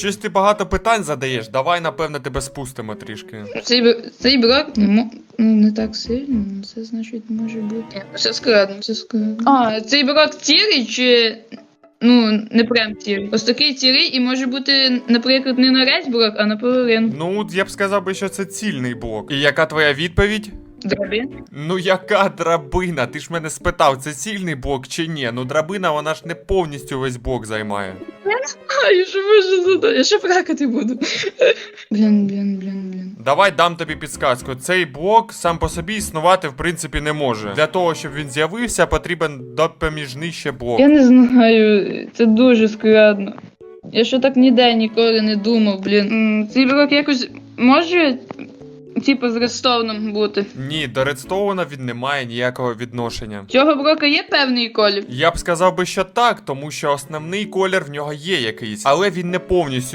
Щось ти багато питань задаєш, давай, напевно, тебе спустимо трішки. Цей, цей блок не, мо- ну, не так сильно, ну, це значить може бути. Все складно, все складно. А, цей блок цілий чи. Ну, не прям цілий. Ось такий цілий і може бути, наприклад, не на весь блок, а на половину. Ну, я б сказав би, що це цільний блок. І яка твоя відповідь? Дроби. Ну яка драбина? Ти ж мене спитав, це цільний блок чи ні? Ну драбина, вона ж не повністю весь блок займає. А, я що можу задати? Я ще плакати буду. Блін, блін, блін, блін. Давай дам тобі підсказку. Цей блок сам по собі існувати в принципі не може. Для того, щоб він з'явився, потрібен допоміжний ще блок. Я не знаю, це дуже складно. Я ще так ніде ніколи не думав, блін. М, Цей блок якось може, типу, з редстоуном бути. Ні, до редстоуна він не має ніякого відношення. Цього брока є певний колір. Я б сказав би, що так, тому що основний колір в нього є якийсь, але він не повністю